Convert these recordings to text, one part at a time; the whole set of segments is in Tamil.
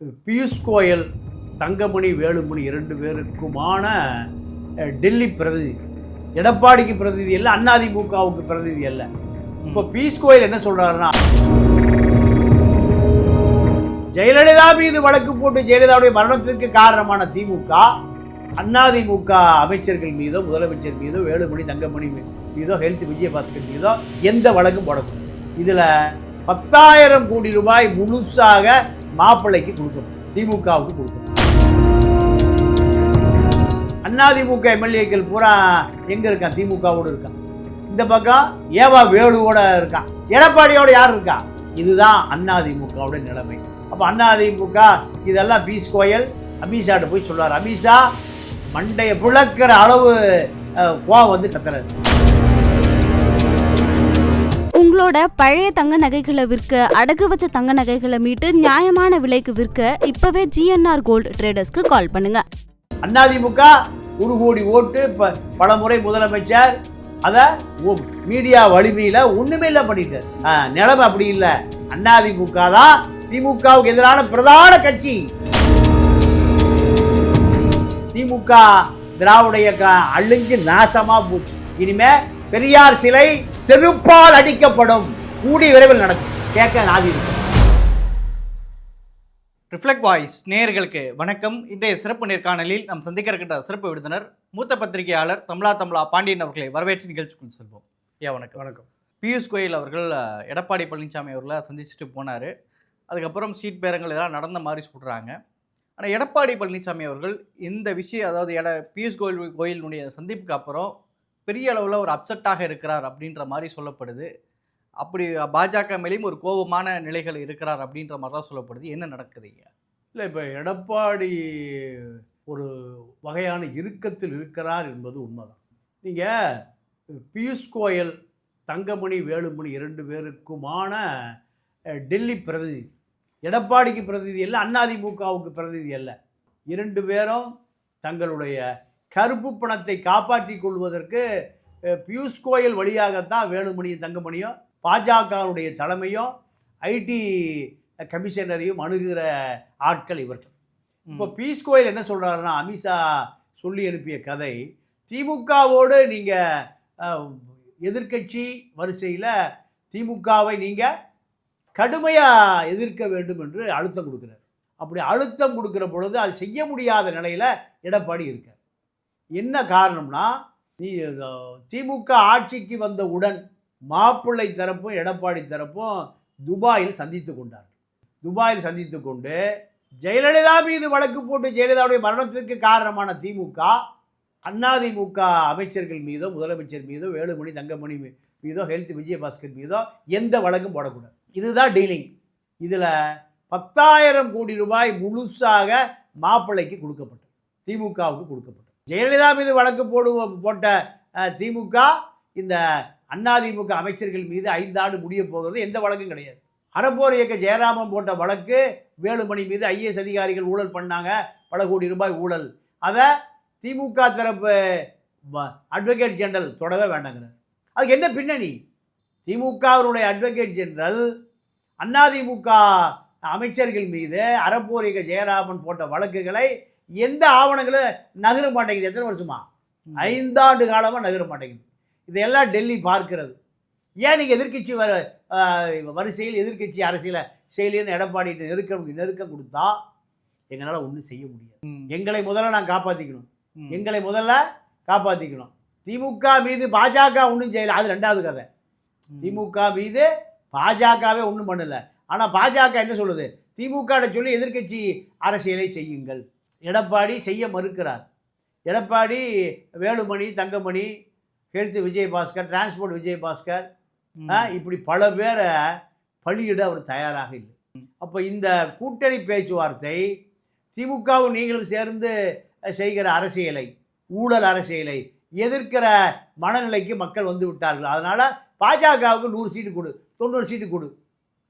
பியூஷ் கோயல் தங்கமணி வேலுமணி இரண்டு பேருக்குமான டெல்லி பிரதிநிதி. எடப்பாடிக்கு பிரதிநிதி இல்லை அதிமுகவுக்கு பிரதிநிதி அல்ல. இப்போ பியூஷ் கோயல் என்ன சொல்றாருன்னா ஜெயலலிதா மீது வழக்கு போட்டு ஜெயலலிதாவுடைய மரணத்திற்கு காரணமான திமுக அதிமுக அமைச்சர்கள் மீதோ முதலமைச்சர் மீதோ வேலுமணி தங்கமணி மீதோ ஹெல்த் விஜயபாஸ்கர் மீதோ எந்த வழக்கும் போடக்கூடாது. இதில் பத்தாயிரம் கோடி ரூபாய் முழுசாக மாப்பிள்ளைக்கு கொடுக்கணும். திமுகவுக்கு கொடுக்கணும். அதிமுக எம்எல்ஏக்கள் பூரா எங்க இருக்கான்? திமுகவோடு இருக்கான். இந்த பக்கம் ஏவா வேலுவோட இருக்கான். எடப்பாடியோட யார் இருக்கா? இதுதான் அதிமுகவோட நிலைமை. அப்போ அதிமுக இதெல்லாம் பீஸ் கோயல் அமித்ஷாட்ட போய் சொல்லுவார். அமித்ஷா மண்டையை புழக்கிற அளவு கோவம் வந்து கத்துறது அவங்களோட பழைய தங்க நகைகளை விற்க அடகு வச்ச தங்க நகைகளை மீட்டு நியாயமான விலைக்கு விற்க இப்பவே ஜிஎன்ஆர் கோல்டு ட்ரேடர்ஸ்க்கு கால் பண்ணுங்க. அதிமுக ஒரு கோடி ஓட்டு ப பல முறை முதலமைச்சர் அதை மீடியா வலிமையில் ஒன்றுமே இல்லை பண்ணிட்டார். நிலைமை அப்படி இல்லை. அதிமுக தான் திமுகவுக்கு எதிரான பிரதான கட்சி. திமுக திராவிட இயக்கம் அழிஞ்சு நாசமா போச்சு. இனிமே பெரியார் சிலை செருப்பால் அடிக்கப்படும். கூடிய விரைவில் நடக்கும். கேட்க நாதி இருக்கு ரிஃப்ளெக்ட் வாய்ஸ் நேயர்களுக்கு வணக்கம். இன்றைய சிறப்பு நேர்காணலில் நாம் சந்திக்க இருக்கின்ற சிறப்பு விருந்தினர் மூத்த பத்திரிகையாளர் தமிழா தமிழா பாண்டியன் அவர்களை வரவேற்று நிகழ்ச்சிக்குள் செல்வோம். ஐயா வணக்கம். வணக்கம். பியூஷ் கோயல் அவர்கள் எடப்பாடி பழனிசாமி அவர்களை சந்திச்சுட்டு போனார். அதுக்கப்புறம் சீட் பேரங்கள் எல்லாம் நடந்த மாதிரி சொல்கிறாங்க ஆனால் எடப்பாடி பழனிசாமி அவர்கள் இந்த விஷயம் அதாவது எட பியூஷ் கோயல் கோயிலினுடைய சந்திப்புக்கு அப்புறம் பெரிய அளவில் ஒரு அப்செட்டாக இருக்கிறார் அப்படின்ற மாதிரி சொல்லப்படுது. அப்படி பாஜக மேலேயும் ஒரு கோபமான நிலைகள் இருக்கிறார் அப்படின்ற மாதிரி தான் சொல்லப்படுது. என்ன நடக்குது ஐயா இல்லை இப்போ எடப்பாடி ஒரு வகையான இறுக்கத்தில் இருக்கிறார் என்பது உண்மைதான். நீங்கள் பியூஷ் கோயல் தங்கமணி வேலுமணி இரண்டு பேருக்குமான டெல்லி பிரதிநிதி. எடப்பாடிக்கு பிரதிநிதி இல்லை அதிமுகவுக்கு பிரதிநிதி அல்ல. இரண்டு பேரும் தங்களுடைய கருப்பு பணத்தை காப்பாற்றிக் கொள்வதற்கு பியூஷ் கோயல் வழியாகத்தான் வேலுமணியும் தங்கமணியும் பாஜகவுடைய தலைமையும் ஐடி கமிஷனரையும் அணுகிற ஆட்கள் இவர்கள். இப்போ பீஸ் கோயில் என்ன சொல்கிறாருன்னா அமித்ஷா சொல்லி அனுப்பிய கதை திமுகவோடு நீங்கள் எதிர்க்கட்சி வரிசையில் திமுகவை நீங்கள் கடுமையாக எதிர்க்க வேண்டும் என்று அழுத்தம் கொடுக்குறார். அப்படி அழுத்தம் கொடுக்குற பொழுது அது செய்ய முடியாத நிலையில் எடப்பாடி இருக்கார். என்ன காரணம்னா நீ திமுக ஆட்சிக்கு வந்தவுடன் மாப்பிள்ளை தரப்பும் எடப்பாடி தரப்பும் துபாயில் சந்தித்து கொண்டார்கள். துபாயில் சந்தித்து கொண்டு ஜெயலலிதா மீது வழக்கு போட்டு ஜெயலலிதாவுடைய மரணத்திற்கு காரணமான திமுக அதிமுக அமைச்சர்கள் மீதோ முதலமைச்சர் மீதோ வேலுமணி தங்கமணி மீதோ ஹெல்த் விஜயபாஸ்கர் மீதோ எந்த வழக்கும் போடக்கூடாது. இதுதான் டீலிங். இதில் பத்தாயிரம் கோடி ரூபாய் முழுசாக மாப்பிள்ளைக்கு கொடுக்கப்பட்டது. திமுகவுக்கு கொடுக்கப்பட்டது. ஜெயலலிதா மீது வழக்கு போடுவ போட்ட திமுக இந்த அதிமுக அமைச்சர்கள் மீது ஐந்தாண்டு முடிய போகிறது எந்த வழக்கும் கிடையாது. அறப்போர் இயக்க ஜெயராமன் போட்ட வழக்கு வேலுமணி மீது ஐஏஎஸ் அதிகாரிகள் ஊழல் பண்ணாங்க பல கோடி ரூபாய் ஊழல். அதை திமுக தரப்பு அட்வொகேட் ஜெனரல் தொடவே வேண்டாங்கிறார். அதுக்கு என்ன பின்னணி? திமுகவினுடைய அட்வொகேட் ஜெனரல் அதிமுக அமைச்சர்கள் மீது அறப்போர் இயக்க ஜெயராமன் போட்ட வழக்குகளை எந்த ஆவணங்களும் நகர மாட்டேங்குது? எத்தனை வருஷமா? ஐந்தாண்டு காலமாக நகர மாட்டேங்குது. இதையெல்லாம் டெல்லி பார்க்கிறது. ஏன் நீங்கள் எதிர்க்கட்சி வர வரிசையில் எதிர்க்கட்சி அரசியலை செயலின்னு எடப்பாடி நெருக்கம் நெருக்கம் கொடுத்தா எங்களால் ஒன்றும் செய்ய முடியாது. எங்களை முதல்ல நான் காப்பாற்றிக்கணும். எங்களை முதல்ல காப்பாற்றிக்கணும் திமுக மீது பாஜக ஒன்றும் செய்யலை. அது ரெண்டாவது கதை. திமுக மீது பாஜகவே ஒன்றும் பண்ணல. ஆனால் பாஜக என்ன சொல்லுது? திமுக சொல்லி எதிர்க்கட்சி அரசியலை செய்யுங்கள். எடப்பாடி செய்ய மறுக்கிறார். எடப்பாடி வேலுமணி தங்கமணி ஹெல்த் விஜயபாஸ்கர் டிரான்ஸ்போர்ட் விஜயபாஸ்கர் இப்படி பல பேரை பலியிட அவர் தயாராக இல்லை. அப்போ இந்த கூட்டணி பேச்சுவார்த்தை திமுகவும் நீங்களும் சேர்ந்து செய்கிற அரசியலை ஊழல் அரசியலை எதிர்க்கிற மனநிலைக்கு மக்கள் வந்து விட்டார்கள். அதனால் பாஜகவுக்கு நூறு சீட்டு கொடு தொண்ணூறு சீட்டு கொடு.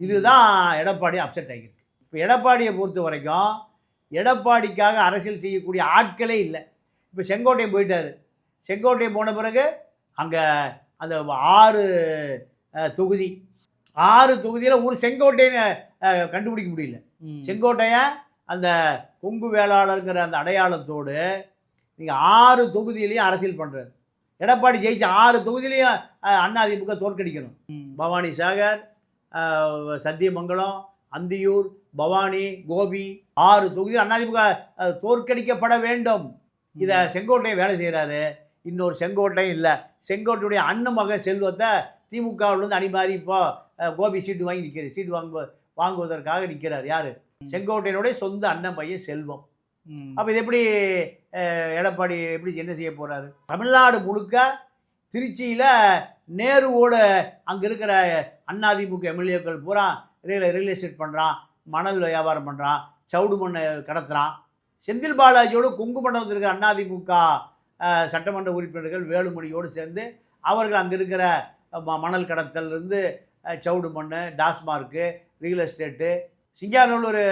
இதுதான் எடப்பாடி அப்செட் ஆகியிருக்கு. இப்போ எடப்பாடியை பொறுத்த வரைக்கும் எடப்பாடிக்காக அரசியல் செய்யக்கூடிய ஆட்களே இல்லை. இப்போ செங்கோட்டையன் போயிட்டாரு. செங்கோட்டையன் போன பிறகு அங்கே அந்த ஆறு தொகுதி. ஆறு தொகுதியில் ஒரு செங்கோட்டையனை கண்டுபிடிக்க முடியல. செங்கோட்டையன் அந்த கொங்கு வேளாளருங்கிற அந்த அடையாளத்தோடு நீங்கள் ஆறு தொகுதியிலையும் அரசியல் பண்ணுறாரு எடப்பாடி ஜெயிச்ச ஆறு தொகுதியிலையும் அதிமுக தோற்கடிக்கணும். பவானி சாகர் சத்தியமங்கலம் அந்தியூர் பவானி கோபி ஆறு தொகுதியில் அதிமுக தோற்கடிக்கப்பட வேண்டும். இதை செங்கோட்டையை வேலை செய்கிறாரு இன்னொரு செங்கோட்டையும் இல்லை. செங்கோட்டையுடைய அண்ணன் மக செல்வத்தை திமுகவிலிருந்து அணிமாறி இப்போ கோபி சீட்டு வாங்கி நிற்கிறார் சீட்டு வாங்கு வாங்குவதற்காக நிற்கிறார் யார்? செங்கோட்டையனுடைய சொந்த அண்ணன் பையன் செல்வம். அப்போ இது எப்படி எடப்பாடி எப்படி என்ன செய்ய போகிறாரு தமிழ்நாடு முழுக்க திருச்சியில் நேருவோட அங்கே இருக்கிற அதிமுக எம்எல்ஏக்கள் பூரா ரியல் ரியல் எஸ்டேட் பண்ணுறான் மணல் வியாபாரம் பண்ணுறான் சவுடு மண்ணை கடத்துகிறான் செந்தில் பாலாஜியோடு கொங்கு மண்டலத்தில் இருக்கிற அதிமுக சட்டமன்ற உறுப்பினர்கள் வேலுமணியோடு சேர்ந்து அவர்கள் அங்கே இருக்கிற ம- மணல் கடத்தல்லேருந்து சவுடு மண் TASMAC real estate Singanallur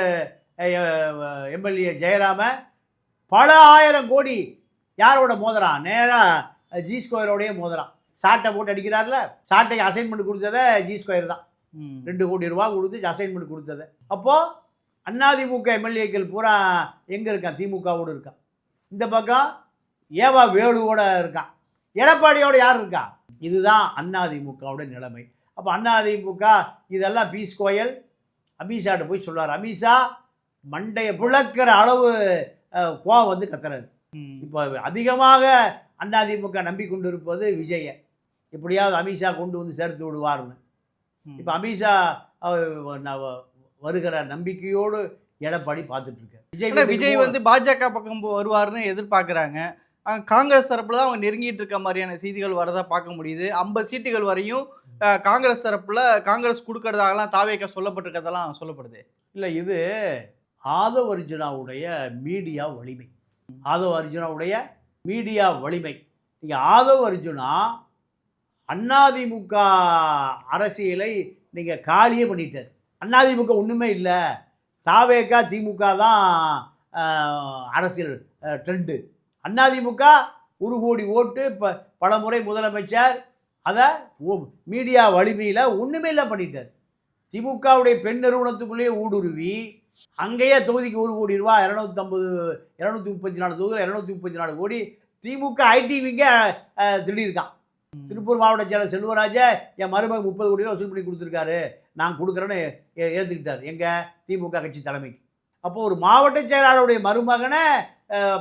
MLA Jayarama பல ஆயிரம் கோடி யாரோட மோதுறான்? நேராக ஜி ஸ்கொயரோடய மோதுறான். சாட்டை போட்டு அடிக்கிறார்ல சாட்டைக்கு அசைன்மெண்ட் கொடுத்ததை ஜி ஸ்கொயர் தான். ரெண்டு கோடி ரூபா கொடுத்து அசைன்மெண்ட் கொடுத்தது. அப்போது அதிமுக எம்எல்ஏக்கள் பூரா எங்கே இருக்கான்? திமுகவோடு இருக்கான். இந்த பக்கம் ஏவா வேலுவோட இருக்கான். எடப்பாடியோட யார் இருக்கா? இதுதான் அதிமுகவோட நிலைமை. அப்போ அதிமுக இதெல்லாம் பீஸ் கோயல் அமித்ஷாட்ட போய் சொல்றாரு. அமித்ஷா மண்டையை பிளக்கிற அளவு கோவம் வந்து கத்துறாரு. இப்போ அதிகமாக அதிமுக நம்பிக்கொண்டு இருப்பது விஜயை. எப்படியாவது அமித்ஷா கொண்டு வந்து சேர்த்து விடுவார்னு. இப்போ அமித்ஷா வருகிற நம்பிக்கையோடு எடப்பாடி வீட்டுக்கு விஜய் போ- வந்து பாஜக பக்கம் வருவாருன்னு எதிர்பார்க்குறாங்க. காங்கிரஸ் தரப்புல தான் அவங்க நெருங்கிட்டு இருக்க மாதிரியான செய்திகள் வரதா பார்க்க முடியுது. ஐம்பது சீட்டுகள் வரையும் காங்கிரஸ் தரப்புல காங்கிரஸ் கொடுக்கறதாகலாம் தாவேக்க சொல்லப்பட்டிருக்கதெல்லாம் சொல்லப்படுது. இல்லை இது ஆதவ அர்ஜுனாவுடைய மீடியா வலிமை. ஆதவ அர்ஜுனாவுடைய மீடியா வலிமை. நீங்கள் ஆதவ அர்ஜுனா அதிமுக அரசியலை நீங்கள் காலியே பண்ணிட்டார். அதிமுக ஒன்றுமே இல்லை. தாவேக்கா திமுக தான் அரசியல் ட்ரெண்டு அதிமுக ஒரு கோடி ஓட்டு ப பல முறை முதலமைச்சர். அதை மீடியா வலிமையில் ஒன்றுமே இல்லை பண்ணிட்டார். திமுகவுடைய பெண் நிறுவனத்துக்குள்ளேயே ஊடுருவி அங்கேயே தொகுதிக்கு ஒரு கோடி ரூபா இரநூத்தம்பது இரநூத்தி முப்பத்தி நாலு தொகுதியில் இரநூத்தி முப்பத்தி நாலு கோடி. திமுக ஐடிவிங்க திருடியிருக்கான் திருப்பூர் மாவட்ட செயலர் செல்வராஜ என் மருமகன் முப்பது கோடி ரூபா வசூல் பண்ணி கொடுத்துருக்காரு. நான் கொடுக்குறேன்னு ஏ- எங்கள் திமுக கட்சி தலைமைக்கு. அப்போது ஒரு மாவட்ட செயலாளருடைய மருமகனை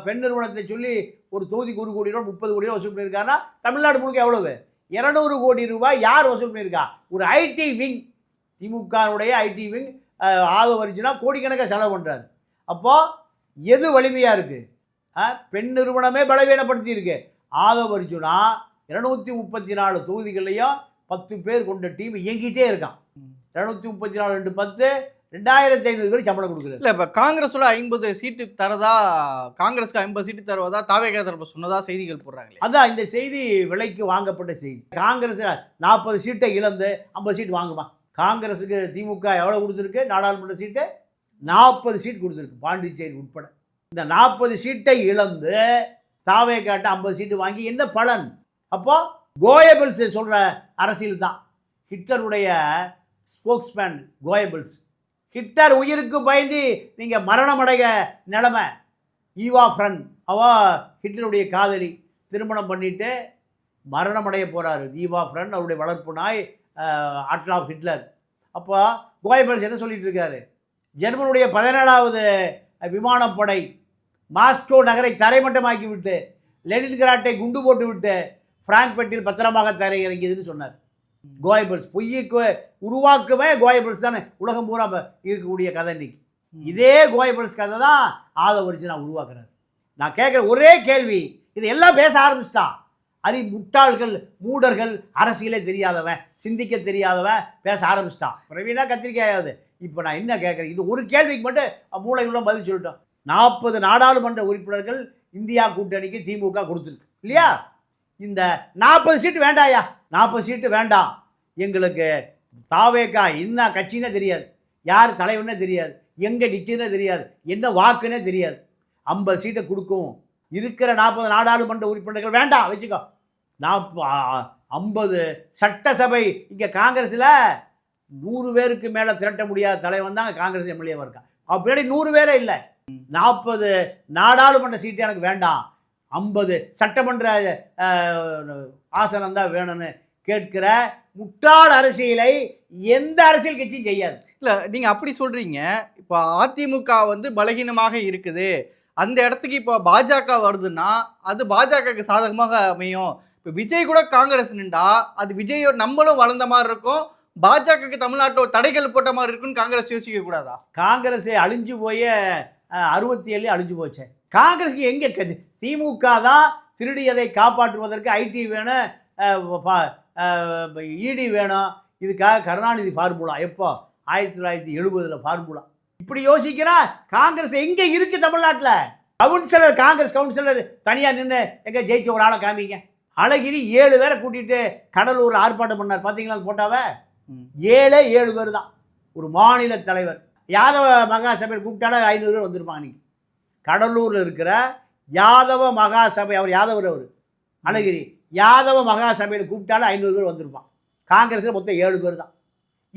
பெண் நிறுவனத்தை சொல்லி ஒரு தொகுதிக்கு ஒரு கோடி ரூபா முப்பது கோடி ரூபா வசூல் பண்ணியிருக்காருன்னா தமிழ்நாடு முழுக்க எவ்வளவு? இரநூறு கோடி ரூபாய் யார் வசூல் பண்ணியிருக்கா ஒரு ஐடி விங் திமுகவுடைய ஐடி விங் ஆதரவு அர்ஜுனா கோடிக்கணக்காக செலவு பண்ணுறாரு அப்போது எது வலிமையாக இருக்குது பெண் நிறுவனமே பலவீனப்படுத்தியிருக்கு. ஆதரவு ஆதவ இரநூத்தி முப்பத்தி நாலு தொகுதிகள்லையும் பத்து பேர் கொண்ட டீம் இயங்கிட்டே இருக்கான். இரநூத்தி முப்பத்தி நாலு ரெண்டு பத்து ரெண்டாயிரத்தி ஐநூறு பேர் சம்பளம் கொடுக்குறாரு. இல்ல இப்ப காங்கிரஸோட ஐம்பது சீட்டு தரதா காங்கிரஸ்க்கு ஐம்பது சீட்டு தருவதா தாவேக தரப்பு சொன்னதா செய்திகள் போடுறாங்களே. அதான் இந்த செய்தி விலைக்கு வாங்கப்பட்ட செய்தி. காங்கிரஸ் நாற்பது சீட்டை இழந்து ஐம்பது சீட் வாங்குமா? காங்கிரஸுக்கு திமுக எவ்வளோ கொடுத்துருக்கு? நாடாளுமன்ற சீட்டு நாற்பது சீட் கொடுத்துருக்கு பாண்டிச்சேரி உட்பட. இந்த நாற்பது சீட்டை இழந்து தாவே காட்ட ஐம்பது சீட்டு வாங்கி என்ன பலன்? அப்போ கோயபிள்ஸ் சொல்கிற அரசியல் தான். ஹிட்லருடைய ஸ்போக்ஸ்மேன் கோயபிள்ஸ். ஹிட்லர் உயிருக்கு பயந்து நீங்கள் மரணமடைய நிலைமை. ஈவா ஃப்ரன் அவ ஹிட்லருடைய காதலி. திருமணம் பண்ணிட்டு மரணமடைய போகிறாரு ஈவா ஃப்ரன் அவருடைய வளர்ப்பு நாய் அட்லாப் ஹிட்லர் அப்போ கோயபிள்ஸ் என்ன சொல்லிட்டு இருக்காரு? ஜெர்மனுடைய பதினேழாவது விமானப்படை மாஸ்கோ நகரை தரைமட்டமாக்கி விட்டு லெனின்கிராட்டை குண்டு போட்டு விட்டு பிராங்க்பெட்டில் பத்திரமாக தரையிறங்கியதுன்னு சொன்னார். கோயபல்ஸ் பொய்யுக்கு உருவாக்குமே கோயபல்ஸ் தானே. உலகம் பூரா இருக்கக்கூடிய கதை இன்னைக்கு. இதே கோயபல்ஸ் கதை தான் ஆதவரிச்சு உருவாக்குறாரு. நான் கேட்குற ஒரே கேள்வி இது எல்லாம் பேச ஆரம்பிச்சிட்டான் அறி முட்டாள்கள் மூடர்கள் அரசியலே தெரியாதவன் சிந்திக்க தெரியாதவன் பேச ஆரம்பிச்சிட்டான் பிரவீனா கத்திரிக்காயாவது. இப்போ நான் என்ன கேட்குறேன் இது ஒரு கேள்விக்கு மட்டும் மூளை உள்ள பதில் சொல்லிட்டோம். நாற்பது நாடாளுமன்ற உறுப்பினர்கள் இந்தியா கூட்டணிக்கு திமுக கொடுத்துருக்கு. இல்லையா? இந்த நாற்பது சீட்டு வேண்டாயா? நாற்பது சீட்டு வேண்டாம். எங்களுக்கு தாவேக்கா என்ன கட்சின்னே தெரியாது. யார் தலைவனே தெரியாது. எங்கே நிற்குதுன்னே தெரியாது. என்ன வாக்குன்னே தெரியாது. ஐம்பது சீட்டை கொடுக்கும். இருக்கிற நாற்பது நாடாளுமன்ற உறுப்பினர்கள் வேண்டாம். வச்சுக்கோ. நாற்ப ஐம்பது சட்டசபை இங்கே காங்கிரஸில் நூறு பேருக்கு மேலே திரட்ட முடியாத தலைவன் தான் காங்கிரஸ் எம்எல்ஏவாக இருக்கான். அப்படி நூறு பேரே இல்லை. நாற்பது நாடாளுமன்ற சீட்டு எனக்கு வேண்டாம். ஐம்பது சட்டமன்ற ஆசனம் தான் வேணும்னு கேட்கிற முட்டாள் அரசியலை எந்த அரசியல் கட்சியும் செய்யாது. இல்ல நீங்க அப்படி சொல்றீங்க. இப்போ அதிமுக வந்து பலகீனமாக இருக்குது. அந்த இடத்துக்கு இப்போ பாஜக வருதுன்னா அது பாஜகவுக்கு சாதகமாக அமையும். இப்போ விஜய் கூட காங்கிரஸ் நின்றா அது விஜய் நம்மளும் வளர்ந்த மாதிரி இருக்கும். பாஜகவுக்கு தமிழ்நாட்டில் தடைகள் போட்ட மாதிரி இருக்குன்னு காங்கிரஸ் யோசிக்க கூடாதா? காங்கிரஸ் அழிஞ்சு போய் அறுபத்தி ஏழு அழிஞ்சு போச்சு. காங்கிரஸுக்கு எங்கே இருக்குது திமுக தான் திருடியதை காப்பாற்றுவதற்கு ஐடி வேணும் இடி வேணும் இதுக்காக கருணாநிதி ஃபார்முலா எப்போ? ஆயிரத்தி தொள்ளாயிரத்தி எழுபதில் ஃபார்முலா இப்படி யோசிக்கிறா காங்கிரஸ் எங்கே இருக்கு தமிழ்நாட்டில்? கவுன்சிலர் காங்கிரஸ் கவுன்சிலர் தனியாக நின்று எங்கே ஜெயிச்ச ஒரு ஆளை காமிங்க. அழகிரி ஏழு பேரை கூட்டிட்டு கடலூர் ஆர்ப்பாட்டம் பண்ணார். பார்த்தீங்களா போட்டாவே. ஏழே ஏழு பேர் தான். ஒரு மாநில தலைவர். யாதவ மகாசபையில் கூப்பிட்டாலே ஐநூறு பேர் வந்திருப்பாங்க இன்னைக்கு. கடலூரில் இருக்கிற யாதவ மகாசபை அவர் யாதவர் அவர்? அழகிரி. யாதவ மகாசபையில் கூப்பிட்டாலே ஐநூறு பேர் வந்திருப்பான். காங்கிரஸில் மொத்தம் ஏழு பேர் தான்.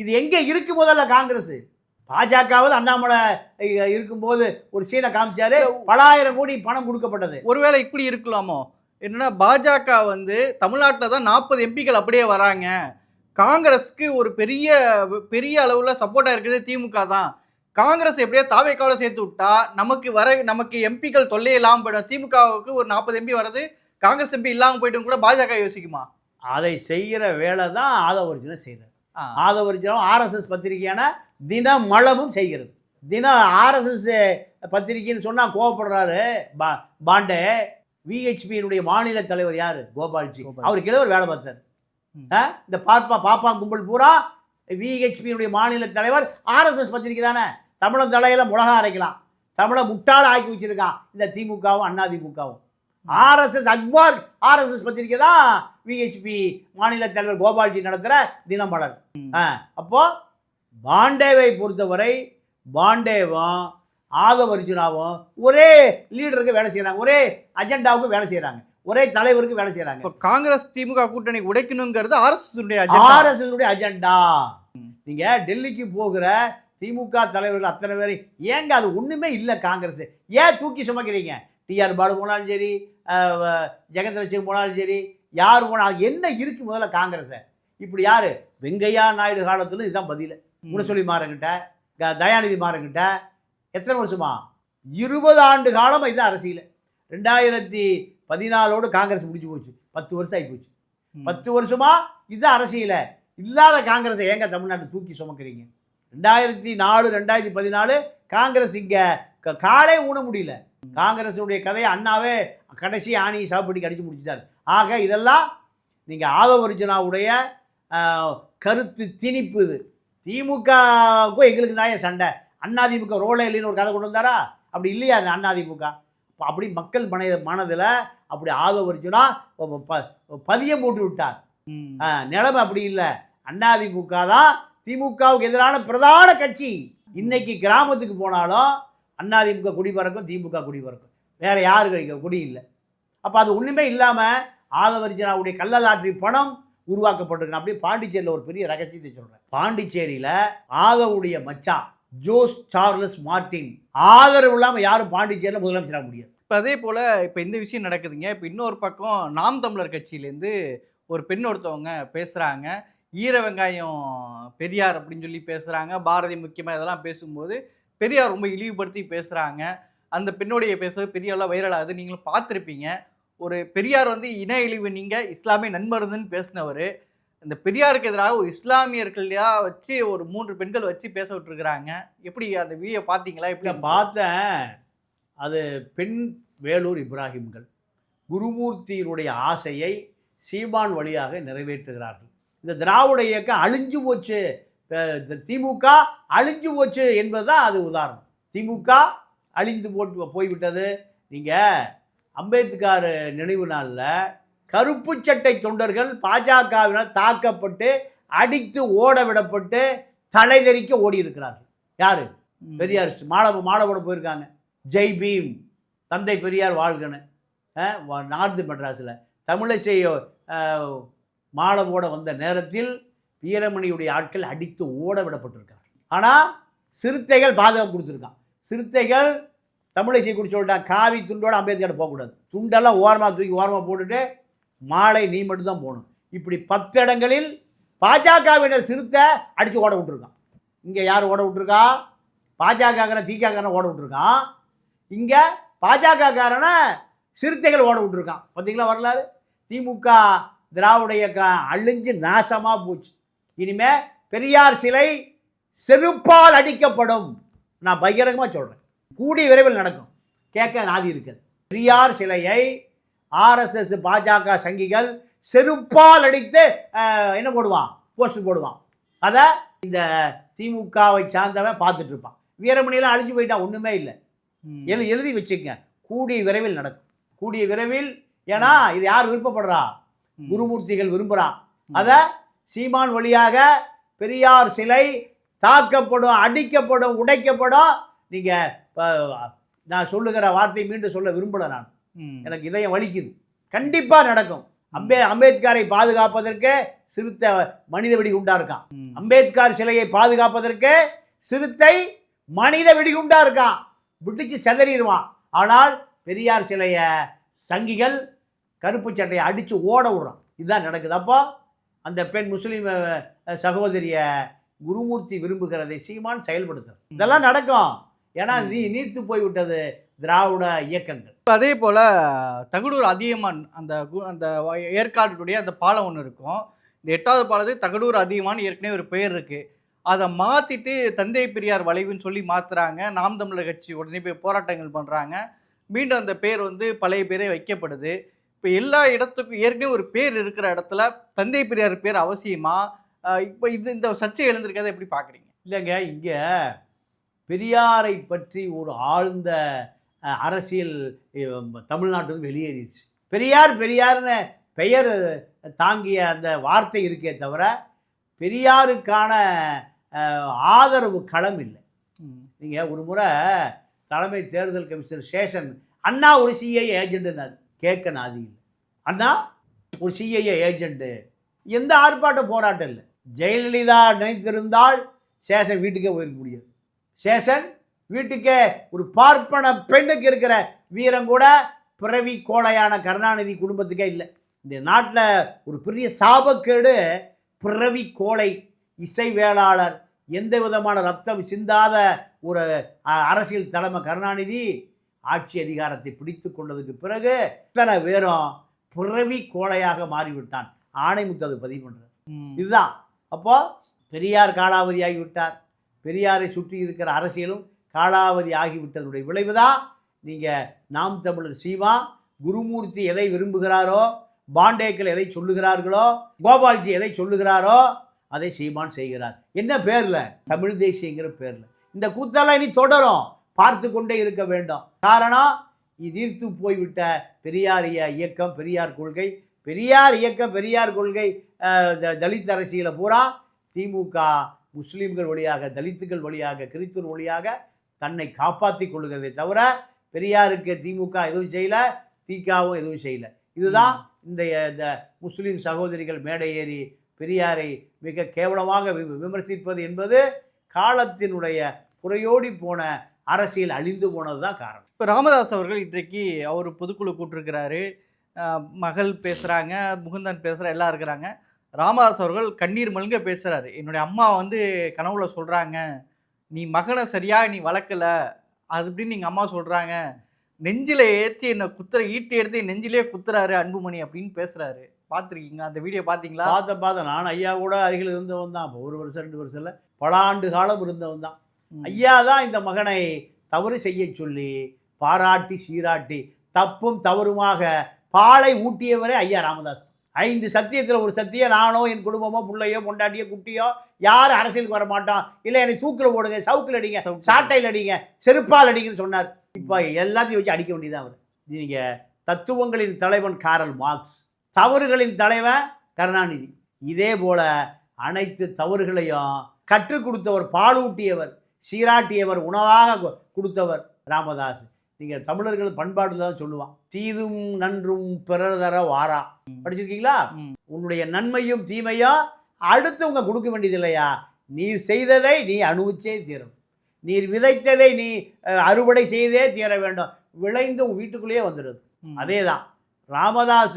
இது எங்கே இருக்கு முதல்ல காங்கிரஸ்? பாஜகவது அண்ணாமலை இருக்கும்போது ஒரு சீனை காமிச்சாரு. பலாயிரம் கோடி பணம் கொடுக்கப்பட்டது. ஒருவேளை இப்படி இருக்கலாமோ? என்னன்னா பாஜக வந்து தமிழ்நாட்டில் தான் நாற்பது எம்பிக்கள் அப்படியே வராங்க. காங்கிரஸ்க்கு ஒரு பெரிய பெரிய அளவில் சப்போர்ட்டாக இருக்குது திமுக தான். காங்கிரஸ் எப்படியோ தாவேக்காவில் சேர்த்து விட்டா நமக்கு வர நமக்கு எம்பிக்கள் தொல்லை இல்லாமல் போயிடும். திமுகவுக்கு ஒரு நாற்பது எம்பி வர்றது காங்கிரஸ் எம்பி இல்லாமல் போயிட்டும் கூட பாஜக யோசிக்குமா? அதை செய்கிற வேலை தான் ஆதவர்ஜுனம் செய்கிறார் ஆ. ஆதவர்ஜனம் ஆர்எஸ்எஸ் பத்திரிகையான தினமளவும் செய்கிறது. தினம் ஆர்எஸ்எஸ் பத்திரிகைன்னு சொன்னால் கோவப்படுறாரு பா பாண்டே. விஹெச்பியினுடைய மாநில தலைவர் யார்? கோபால்ஜி. அவர் கிழவர் வேலை பார்த்தார்? இந்த பாப்பா பாப்பா கும்பல் பூரா விஹெச்பியினுடைய மாநில தலைவர் ஆர்எஸ்எஸ் பத்திரிகை தானே? தமிழன் தலையில மிளகா அரைக்கலாம். தமிழை முட்டாள ஆக்கி வச்சிருக்கான் இந்த திமுகவும் அண்ணா திமுகவும். ஆர்எஸ்எஸ் அக்பார் ஆர்எஸ்எஸ் பத்திரிகை தான் விஹெச்பி மாநில தலைவர் கோபால்ஜி நடத்துகிற தினமலர். ம். ஆ, அப்போ பாண்டேவை பொறுத்தவரை பாண்டேவும் ஆதவர்ஜுனாவும் ஒரே லீடருக்கு வேலை செய்கிறாங்க ஒரே அஜெண்டாவுக்கு வேலை செய்கிறாங்க ஒரே தலைவருக்கு வேலை செய்கிறாங்க இப்போ காங்கிரஸ் திமுக கூட்டணி உடைக்கணுங்கிறது ஆர்எஸ்எஸ் ஆர்எஸ்எஸ் அஜெண்டா. ம். நீங்க டெல்லிக்கு போகிற திமுக தலைவர்கள் அத்தனை பேர். ஏங்க அது ஒண்ணுமே இல்லை காங்கிரஸ். ஏன் தூக்கி சுமக்கிறீங்க? டிஆர் பாலு போனாலும் சரி ஜெகத் லட்சுமி போனாலும் சரி யார் போனாலும் என்ன இருக்கு முதல்ல காங்கிரஸ் இப்படி யாரு? வெங்கையா நாயுடு காலத்துல இதுதான் பதில். முனசொலி மாறங்கிட்ட தயாநிதி மாறங்கிட்ட எத்தனை வருஷமா? இருபது ஆண்டு காலமாக இதுதான் அரசியல். ரெண்டாயிரத்தி பதினாலோடு காங்கிரஸ் முடிஞ்சு போச்சு. பத்து வருஷம் ஆகி போச்சு. பத்து வருஷமா இதுதான் அரசியல. இல்லாத காங்கிரஸை ஏங்க தமிழ்நாட்டு தூக்கி சுமக்கிறீங்க? ரெண்டாயிரத்தி நாலு ரெண்டாயிரத்தி பதினாலு காங்கிரஸ் இங்கே காலே ஊன முடியல. காங்கிரஸுடைய கதையை அண்ணாவே கடைசி ஆணி சாப்பிடி கடிச்சு முடிச்சிட்டாரு. ஆக இதெல்லாம் நீங்கள் ஆதவர்ஜனாவுடைய கருத்து திணிப்பு இது. திமுகவுக்கும் எங்களுக்கு தான் சண்டை? அதிமுக ரோலே இல்லைன்னு ஒரு கதை கொண்டு வந்தாரா? அப்படி இல்லையா அதிமுக அப்ப அப்படி மக்கள் மன மனதில் அப்படி ஆதவர்ஜுனா பதியம் போட்டு விட்டார். நிலைமை அப்படி இல்லை. அதிமுக தான் திமுகவுக்கு எதிரான பிரதான கட்சி இன்னைக்கு கிராமத்துக்கு போனாலும் அதிமுக குடி பறக்கும் திமுக குடி பறக்கும். வேற யாரு கிடைக்கும் குடி இல்லை. அப்போ அது ஒன்றுமே இல்லாமல் ஆதவரிஜனாவுடைய கள்ளலாற்றி பணம் உருவாக்கப்பட்டிருக்கு அப்படியே பாண்டிச்சேரியில் ஒரு பெரிய ரகசியத்தை சொல்கிறேன் பாண்டிச்சேரியில் ஆதவுடைய மச்சான் ஜோஸ் சார்லஸ் மார்டின் ஆதரவு இல்லாமல் யாரும் பாண்டிச்சேரியில் முதலமைச்சராக முடியாது. இப்போ அதே போல் இப்போ இந்த விஷயம் நடக்குதுங்க. இப்போ இன்னொரு பக்கம் நாம் தமிழர் கட்சியிலேருந்து ஒரு பெண் ஒருத்தவங்க பேசுகிறாங்க ஈர வெங்காயம் பெரியார் அப்படின்னு சொல்லி பேசுகிறாங்க பாரதி முக்கியமாக இதெல்லாம் பேசும்போது பெரியார் ரொம்ப இழிவுபடுத்தி பேசுகிறாங்க அந்த பெண்ணுடைய பேசுறது பெரிய அளவு வைரல் ஆகுது. நீங்களும் பார்த்துருப்பீங்க. ஒரு பெரியார் வந்து இன இழிவு நீங்கள் இஸ்லாமிய நன்மருந்துன்னு பேசினவர். இந்த பெரியாருக்கு எதிராக ஒரு இஸ்லாமியர்களா வச்சு ஒரு மூன்று பெண்கள் வச்சு பேச விட்டுருக்குறாங்க. எப்படி அந்த வீடியோ பார்த்தீங்களா? எப்படி பார்த்தேன். அது பெண் வேலூர் இப்ராஹிம்கள். குருமூர்த்தியினுடைய ஆசையை சீமான் வழியாக நிறைவேற்றுகிறார்கள். இந்த திராவிட இயக்கம் அழிஞ்சு போச்சு. திமுக அழிஞ்சு போச்சு என்பதுதான் அது உதாரணம். திமுக அழிந்து போட்டு போய்விட்டது. நீங்கள் அம்பேத்கர் நினைவு நாளில் கருப்பு சட்டை தொண்டர்கள் பாஜகவினால் தாக்கப்பட்டு அடித்து ஓட விடப்பட்டு தலைதெறிக்க ஓடி இருக்கிறார்கள். யாரு. பெரியார் மாலை போட போயிருக்காங்க. ஜெய் பீம் தந்தை பெரியார் வாழ்கன்னு. அஹ், வ- நார்த்து மெட்ராஸில். தமிழிசை மாலை போட வந்த நேரத்தில் வீரமணியுடைய ஆட்கள் அடித்து ஓட விடப்பட்டிருக்கிறார் ஆனால் சிறுத்தைகள் பாதுகாப்பு கொடுத்துருக்கான். சிறுத்தைகள் தமிழிசை குறித்து சொல்லிட்டான் காவி துண்டோட அம்பேத்கர் போகக்கூடாது. துண்டெல்லாம் ஓரமாக தூக்கி ஓரமாக போட்டுட்டு மாலை நீ மட்டும்தான் போகணும். இப்படி பத்து இடங்களில் பாஜகவினர் சிறுத்தை அடித்து ஓட விட்டுருக்கான். இங்கே யார் ஓட விட்டுருக்கா? பாஜகக்காரன் திகாக்காரன் ஓட விட்டுருக்கான். இங்கே பாஜகக்காரனை சிறுத்தைகள் ஓட விட்டுருக்கான். பார்த்தீங்களா வரலாறு? திமுக திராவிட இயக்கம் அழிஞ்சு நாசமாக போச்சு. இனிமே பெரியார் சிலை செருப்பால் அடிக்கப்படும். நான் பகிரங்கமாக சொல்கிறேன் கூடிய விரைவில் நடக்கும். கேட்க நாதி இருக்குது பெரியார் சிலையை ஆர்எஸ்எஸ் பாஜக சங்கிகள் செருப்பால் அடித்து என்ன போடுவான்? போஸ்டர் போடுவான். அதை இந்த திமுகவை சார்ந்தவன் பார்த்துட்டு இருப்பான். வீரமணியெல்லாம் அழிஞ்சு போயிட்டான். ஒன்றுமே இல்லை. எழு எழுதி வச்சுக்கங்க. கூடிய விரைவில் நடக்கும். கூடிய விரைவில் ஏன்னா இது யார் விருப்பப்படுறா. குருமூர்த்திகள் விரும்புகிறான் அதை சீமான் வழியாக பெரியார் சிலை தாக்கப்படும் அடிக்கப்படும் உடைக்கப்படும். நீங்கள் நான் சொல்லுகிற வார்த்தை மீண்டும் சொல்ல விரும்பல நான். எனக்கு இதயம் வலிக்குது. கண்டிப்பாக நடக்கும். அம்பே அம்பேத்கரை பாதுகாப்பதற்கு சிறுத்தை மனித வெடிகுண்டா இருக்கான். அம்பேத்கர் சிலையை பாதுகாப்பதற்கு சிறுத்தை மனித வெடிகுண்டா இருக்கான் விட்டுச்சு செதறிடுவான் ஆனால் பெரியார் சிலையை சங்கிகள் கருப்பு சட்டையை அடித்து ஓட விடுறான். இதுதான் நடக்குது. அப்போ அந்த பெண் முஸ்லீம் சகோதரிய குருமூர்த்தி விரும்புகிறதை சீமான் செயல்படுத்தும் இதெல்லாம் நடக்கும். ஏன்னா நீ நீர்த்து போய்விட்டது திராவிட இயக்கங்கள். அதே போல் தகடூர் அதியமான் அந்த கு- அந்த ஏற்காடுடைய அந்த பாலம் ஒன்று இருக்கும். இந்த எட்டாவது பாலத்துக்கு தகடூர் அதியமான் ஏற்கனவே ஒரு பெயர் இருக்குது அதை மாற்றிட்டு தந்தை பெரியார் வளைவுன்னு சொல்லி மாற்றுறாங்க நாம் தமிழர் கட்சி உடனே போய் போராட்டங்கள் பண்ணுறாங்க மீண்டும் அந்த பேர் வந்து பழைய பேரே வைக்கப்படுது. இப்போ எல்லா இடத்துக்கும் ஏற்கனவே ஒரு பேர் இருக்கிற இடத்துல தந்தை பெரியார் பேர் அவசியமா? இப்போ இது இந்த சர்ச்சை எழுந்திருக்கிறத எப்படி பார்க்குறீங்க இல்லைங்க இங்கே பெரியாரை பற்றி ஒரு ஆழ்ந்த அரசியல் தமிழ்நாட்டில் வெளியேறிடுச்சு. பெரியார் பெரியார்னு பெயர் தாங்கிய அந்த வார்த்தை இருக்கே தவிர பெரியாருக்கான ஆதரவு களம் இல்லை. நீங்கள் ஒரு முறை தலைமை தேர்தல் கமிஷனர் சேஷன் அண்ணா ஒரு சிஐ ஏஜென்ட்னார். கேட்க நாதி இல்லை. அண்ணா ஒரு சிஐஏ ஏஜென்ட்டு எந்த ஆர்ப்பாட்ட போராட்டம் இல்லை. ஜெயலலிதா நினைத்திருந்தால் சேஷன் வீட்டுக்கே போயிருக்க முடியாது. சேஷன் வீட்டுக்கே ஒரு பார்ப்பன பெண்ணுக்கு இருக்கிற வீரம் கூட பிறவி கோழையான கருணாநிதி குடும்பத்துக்கே இல்லை. இந்த நாட்டில் ஒரு பெரிய சாபக்கேடு பிறவி கோழை இசை வேளாளர் எந்த விதமான ரத்தம் சிந்தாத ஒரு அரசியல் தலைமை கருணாநிதி ஆட்சி அதிகாரத்தை பிடித்து கொண்டதுக்கு பிறகு இத்தனை பேரும் பிறவி கோழையாக மாறிவிட்டான். ஆணைமுத்து அது பதிவு பண்ணுறார் இதுதான். அப்போ பெரியார் காலாவதி ஆகிவிட்டார். பெரியாரை சுற்றி இருக்கிற அரசியலும் காலாவதி ஆகிவிட்டதுடைய விளைவு தான் நீங்கள் நாம் தமிழர் சீமா குருமூர்த்தி எதை விரும்புகிறாரோ பாண்டேக்கள் எதை சொல்லுகிறார்களோ கோபால்ஜி எதை சொல்லுகிறாரோ அதை சீமான் செய்கிறார். என்ன பேரில்? தமிழ் தேசியங்கிற பேரில். இந்த கூத்தெல்லாம் இனி தொடரும். பார்த்து கொண்டே இருக்க வேண்டும். காரணம் இது போய்விட்ட பெரியாரிய இயக்கம் பெரியார் கொள்கை பெரியார் இயக்கம் பெரியார் கொள்கை தலித் அரசியலை பூரா திமுக முஸ்லீம்கள் வழியாக தலித்துகள் வழியாக கிறிஸ்துவர் வழியாக தன்னை காப்பாற்றி கொள்கிறதே தவிர பெரியாருக்கு திமுக எதுவும் செய்யல திகாவும் எதுவும் செய்யலை. இதுதான் இந்த இந்த முஸ்லீம் சகோதரிகள் மேடை ஏறி பெரியாரை மிக கேவலமாக வி- விமர்சிப்பது என்பது காலத்தினுடைய புறையோடி போன அரசியல் அழிந்து போனது தான் காரணம். இப்போ ராமதாஸ் அவர்கள் இன்றைக்கு அவர் பொதுக்குழு கூட்டிருக்கிறாரு. மகள் பேசுகிறாங்க முகுந்தன் பேசுகிற எல்லாம் இருக்கிறாங்க. ராமதாஸ் அவர்கள் கண்ணீர் மல்க பேசுகிறாரு என்னுடைய அம்மா வந்து கனவுல சொல்கிறாங்க நீ மகனை சரியா நீ வளர்க்கல. அது அப்படின்னு எங்கள் அம்மா சொல்கிறாங்க நெஞ்சில ஏற்றி என்னை குத்துற ஈட்டி எடுத்து நெஞ்சிலே குத்துறாரு அன்புமணி அப்படின்னு பேசுகிறாரு பார்த்துருக்கீங்களா அந்த வீடியோ பார்த்தீங்களா பார்த்த பார்த்த நான் ஐயா கூட அருகில் இருந்தவன் தான் இப்போ ஒரு வருஷம் ரெண்டு வருஷம் இல்லை பல ஆண்டு காலம் இருந்தவன் தான். ஐயா தான் இந்த மகனை தவறு செய்ய சொல்லி பாராட்டி சீராட்டி தப்பும் தவறுமாக பாலை ஊட்டியவரே ஐயா ராமதாஸ். ஐந்து சத்தியத்தில் ஒரு சத்தியம் நானோ என் குடும்பமோ பிள்ளையோ பொண்டாட்டியோ குட்டியோ யாரும் அரசியலுக்கு வர மாட்டோம் இல்லை என்னை தூக்கில் போடுங்க சவுக்கில் அடிங்க. சாட்டையில் அடிங்க செருப்பால் அடிங்கன்னு சொன்னார். இப்போ எல்லாத்தையும் வச்சு அடிக்க வேண்டியதான் அவர். நீங்கள் தத்துவங்களின் தலைவன் காரல் மார்க்ஸ் தவறுகளின் தலைவன் கருணாநிதி. இதே போல அனைத்து தவறுகளையும் கற்றுக் கொடுத்தவர் பாலூட்டியவர் சீராட்டியவர் உணவாக கொடுத்தவர் ராமதாஸ் நீங்கள் தமிழர்கள் பண்பாட்டில் தான் சொல்லுவான். தீதும் நன்றும் பிறர் தர வாரா. படிச்சிருக்கீங்களா. உன்னுடைய நன்மையும் தீமையும் அடுத்தவங்க கொடுக்க வேண்டியது இல்லையா? நீ செய்ததை நீ அனுபவிச்சே தீரும். நீர் விதைத்ததை நீ அறுவடை செய்தே தீர வேண்டும். விளைந்து உன் வீட்டுக்குள்ளேயே வந்துடுது. அதே தான் ராமதாஸ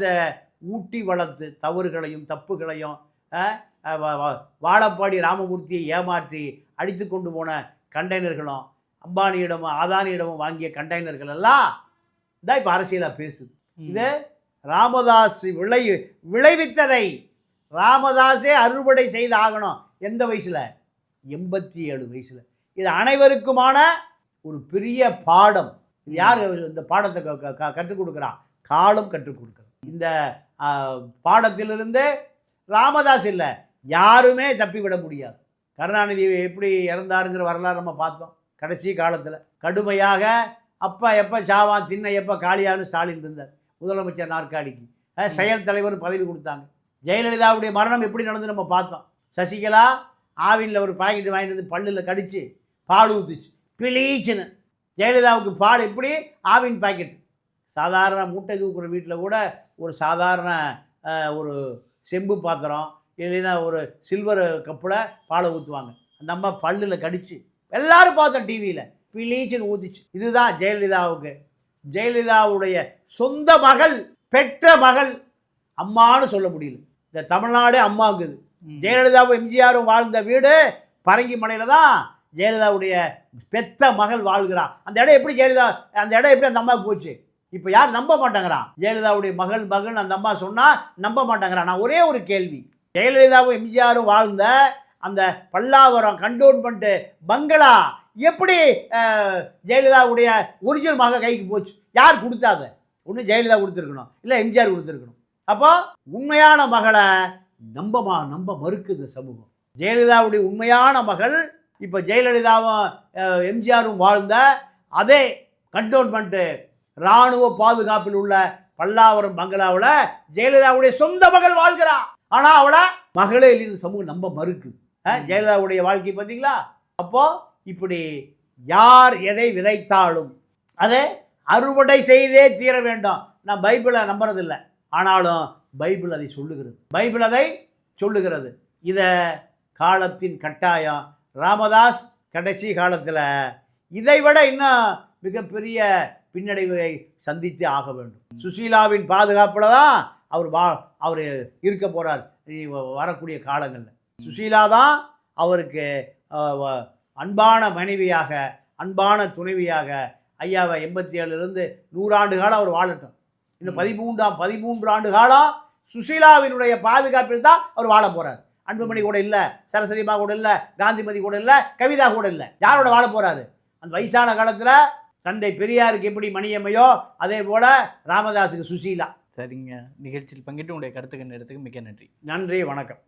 ஊட்டி வளர்த்து தவறுகளையும் தப்புகளையும் வாழப்பாடி ராமமூர்த்தியை ஏமாற்றி அடித்து கொண்டு போன கண்டெய்னர்களும் அம்பானியிடமும் ஆதானியிடமும் வாங்கிய கண்டெய்னர்கள் எல்லாம் தான் இப்போ அரசியலாக பேசுது. இது ராமதாஸ் விளை விளைவித்ததை ராமதாஸே அறுவடை செய்து ஆகணும் எந்த வயசில்? எண்பத்தி ஏழு வயசில். இது அனைவருக்குமான ஒரு பெரிய பாடம். இது யார் இந்த பாடத்தை கற்றுக் கொடுக்குறா? காலம் கற்றுக் கொடுக்குறது. இந்த பாடத்திலிருந்து ராமதாஸ் இல்லை. யாருமே தப்பிவிட முடியாது. கருணாநிதி எப்படி இறந்தாருங்கிற வரலாறு நம்ம பார்த்தோம். கடைசி காலத்தில். கடுமையாக அப்போ எப்போ சாவான் தின்ன எப்போ காளியான்னு ஸ்டாலின் இருந்தார். முதலமைச்சர் நாற்காலிக்கு. செயல் தலைவர் பதவி கொடுத்தாங்க. ஜெயலலிதாவுடைய மரணம் எப்படி நடந்து நம்ம பார்த்தோம். சசிகலா ஆவினில் ஒரு பாக்கெட் வாங்கிட்டு வந்து பல்லில் கடிச்சு பால் ஊத்துச்சு. பிளீச்சுன்னு. ஜெயலலிதாவுக்கு பால் எப்படி? ஆவின் பாக்கெட். சாதாரண மூட்டை தூக்குற வீட்டில் கூட ஒரு சாதாரண ஒரு செம்பு பாத்திரம் இல்லைன்னா ஒரு சில்வர் கப்பில் பாலை ஊற்றுவாங்க அந்த அம்மா பல்லில் கடிச்சு எல்லாரும் பார்த்தோம் டிவியில் பிளீச்சுன்னு ஊதிச்சு இதுதான் ஜெயலலிதாவுக்கு. ஜெயலலிதாவுடைய சொந்த மகள் பெற்ற மகள் அம்மான்னு சொல்ல முடியல. இந்த தமிழ்நாடே அம்மாங்குது. ஜெயலலிதாவும் எம்ஜிஆரும் வாழ்ந்த வீடு பரங்கி மலையில் தான் ஜெயலலிதாவுடைய பெத்த மகள் வாழ்கிறா. அந்த இடம் எப்படி ஜெயலலிதா அந்த இடம் எப்படி அந்த அம்மாவுக்கு போச்சு? இப்போ யார் நம்ப மாட்டேங்கிறான். ஜெயலலிதாவுடைய மகள் மகள் அந்த அம்மா சொன்னால் நம்ப மாட்டேங்கிறான். நான் ஒரே ஒரு கேள்வி. ஜெயலலிதாவும் எம்ஜிஆரும் வாழ்ந்த அந்த பல்லாவரம் கண்டோன்மெண்ட்டு பங்களா. எப்படி ஜெயலலிதாவுடைய ஒரிஜினல் மக கைக்கு போச்சு? யார் கொடுத்தாத ஒன்று ஜெயலலிதா கொடுத்துருக்கணும். இல்லை எம்ஜிஆர் கொடுத்துருக்கணும். அப்போ உண்மையான மகளை நம்பமா நம்ப மறுக்குது சமூகம். ஜெயலலிதாவுடைய உண்மையான மகள் இப்போ ஜெயலலிதாவும் எம்ஜிஆரும் வாழ்ந்த அதே கண்டோன்மெண்ட்டு இராணுவ பாதுகாப்பில் உள்ள பல்லாவரம் பங்களாவில் ஜெயலலிதாவுடைய சொந்த மகள் வாழ்கிறான் ஆனால் அவளை மகளே இல்லைன்னு சமூகம் நம்ப மறுக்குது ஜெயலலிதாவுடைய வாழ்க்கை பார்த்தீங்களா? அப்போ இப்படி யார் எதை விதைத்தாலும் அதை அறுவடை செய்தே தீர வேண்டும். நான் பைபிளை நம்புறதில்லை. ஆனாலும் பைபிள் அதை சொல்லுகிறது. பைபிள் அதை சொல்லுகிறது. இதை காலத்தின் கட்டாயம் ராமதாஸ் கடைசி காலத்தில் இதை விட இன்னும் மிகப்பெரிய பின்னடைவை சந்தித்து ஆக வேண்டும். சுசீலாவின் பாதுகாப்பில் தான் அவர் வா அவர் இருக்க போகிறார் வரக்கூடிய காலங்களில். சுசீலா தான் அவருக்கு அன்பான மனைவியாக அன்பான துணைவியாக ஐயாவை எண்பத்தி ஏழுலேருந்து நூறாண்டு காலம் அவர் வாழட்டும். இன்னும். பதிமூன்றாம் பதிமூன்று ஆண்டு காலம் சுசீலாவினுடைய பாதுகாப்பில் தான் அவர் வாழ போறார். அன்புமணி கூட இல்லை சரஸ்வதிமா கூட இல்லை காந்திமதி கூட இல்லை கவிதா கூட இல்லை. யாரோட வாழ போறாரு? அந்த வயசான காலத்தில் தந்தை பெரியாருக்கு எப்படி மணியம்மையோ அதே போல ராமதாஸுக்கு சுசீலா. சரிங்க. நிகழ்ச்சியில் பங்கிட்டு உங்களுடைய கருத்துக்கள் நேரத்துக்கு மிக்க நன்றி. நன்றி வணக்கம்.